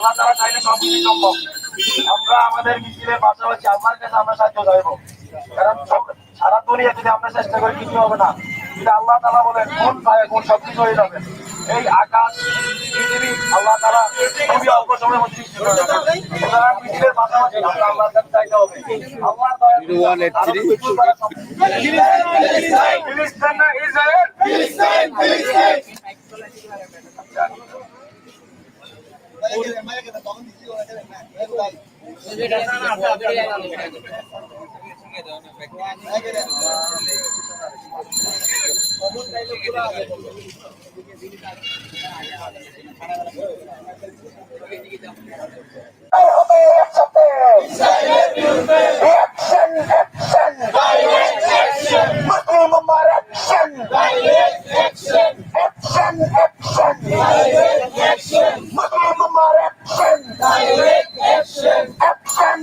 আল্লাহ তারা চাইলে সব কিছু সম্ভব আমরা আমাদের মিছিলের পাশাপাশি আমার কাছে আমরা সাহায্য চাইব কারণ সারা দুনিয়া যদি আমরা চেষ্টা করি কিছু হবে না আল্লাহ তালা বলেন কোন পায়ে কোন সব কিছু হয়ে যাবে এই আকাশ পৃথিবী আল্লাহ তারা খুবই অল্প সময়ের মধ্যে সৃষ্টি করে সুতরাং মিছিলের পাশাপাশি আমরা আল্লাহর কাছে চাইতে হবে আল্লাহ ফিলিস্তিন না ইসরায়েল হবে Direct action. Muhammad action. Direct action. Action.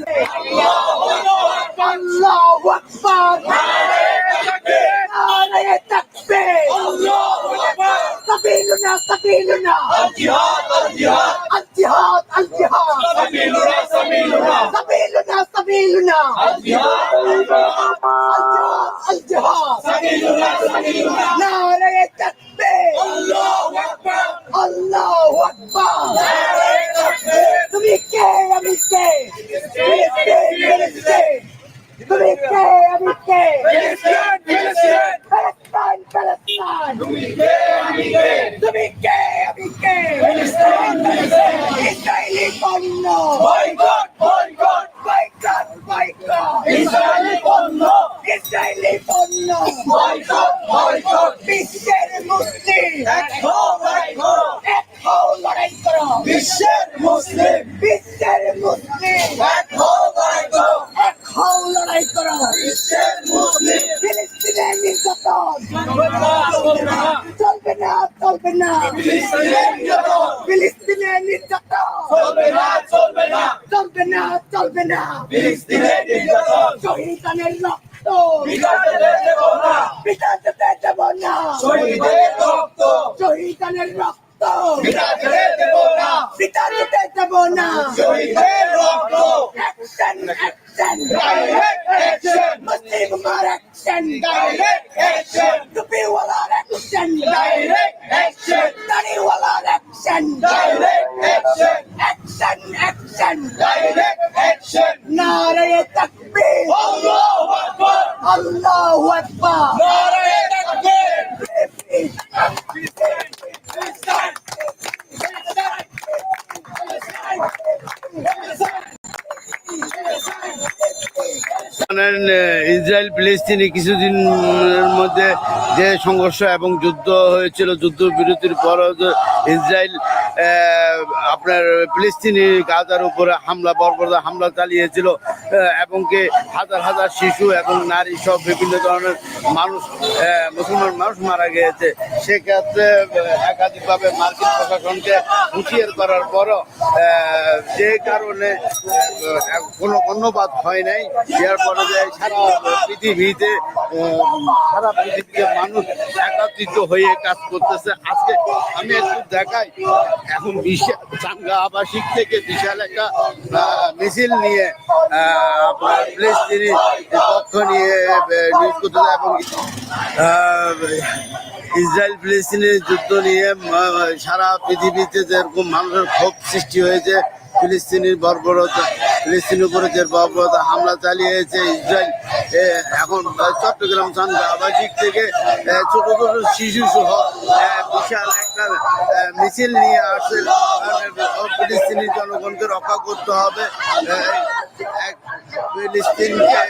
Allahu Akbar. Nare takbir. Allahu Akbar. سبيلنا سبيلنا الجهاد الجهاد الجهاد الجهاد سبيلنا سبيلنا سبيلنا سبيلنا الجهاد الجهاد الجهاد سبيلنا سبيلنا نار التكبير বিশ্বের মুসলিম এক হও এক হও এক হও লড়াই করো বিশ্বের মুসলিম বিশ্বের চলবে না চলবে না ফিলিস্তিনের নির্যাতন চলবে না চলবে না চলবে না চলবে না ফিলিস্তিনের নির্যাতন শহীদানের রক্ত বিকাশতে দেব না বিকাশতে দেব না শহীদের রক্ত শহীদানের রক্ত বিকাশতে দেব না বিকাশতে দেব না শহীদের রক্ত অ্যাকশন অ্যাকশন ডাইরেক্ট অ্যাকশন মুসলিম মার action direct action action direct action action action direct action নারে তাকবীর আল্লাহু আকবার আল্লাহু আকবার নারে তাকবীর ইসরায়েল ফিলিস্তিনি কিছুদিনের মধ্যে যে সংঘর্ষ এবং যুদ্ধ হয়েছিল যুদ্ধ বিরতির পর ইসরায়েল আপনার ফিলিস্তিনি গাজার উপরে হামলা, বর্বরতা হামলা চালিয়েছিল এবং কি হাজার হাজার শিশু এবং নারী সব বিভিন্ন ধরনের মানুষ মুসলমান মানুষ মারা গিয়েছে। সেক্ষেত্রে একাধিকভাবে মার্কিন প্রশাসনকে হুঁশিয়ার করার পরও যে কারণে কোনো অন্যবাদ হয় নাই। এর পরে যে সারা পৃথিবীতে সারা পৃথিবীতে মানুষ একত্রিত হয়ে কাজ করতেছে। আজকে আমি একটু দেখাই, এখন বিশাল চাঙ্গা আবাসিক থেকে বিশাল একটা মিছিল নিয়ে ফিলিস্তিনি পক্ষ নিয়ে নিউজ ইসরায়েল ফিলিস্তিনের যুদ্ধ নিয়ে সারা পৃথিবীতে যেরকম মানুষের ক্ষোভ সৃষ্টি হয়েছে, ফিলিস্তিনির বর্বরতা ফিলিস্তিনের উপরে যে হামলা চালিয়েছে ইসরায়েল এখন চট্টগ্রাম আবাসিক থেকে ছোট ছোট শিশু সহ বিশাল একটা মিছিল নিয়ে আসছে ফিলিস্তিনি জনগণকে রক্ষা করতে হবে। ফিলিস্তিনকে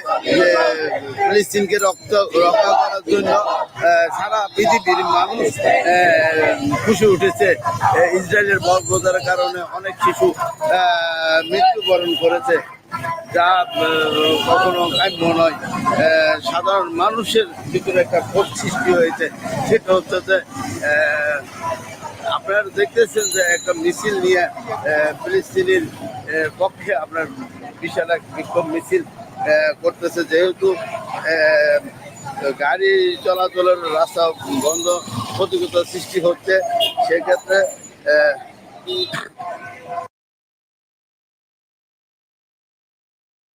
ফিলিস্তিনকে রক্ষা করার জন্য। সারা পৃথিবীর মানুষ খুশি উঠেছে। ইসরায়েলের বর্বরতার কারণে অনেক শিশু মৃত্যুবরণ করেছে। যা কখনো কাম্য নয়। সাধারণ মানুষের ভিতরে একটা ক্ষোভ সৃষ্টি হয়েছে। সেটা হচ্ছে যে আপনারা দেখতেছেন যে একটা মিছিল নিয়ে ফিলিস্তিনির পক্ষে আপনার বিশাল এক বিক্ষোভ মিছিল করতেছে। যেহেতু গাড়ি চলাচলের রাস্তা বন্ধ প্রতিকূলতা সৃষ্টি হচ্ছে। সেক্ষেত্রে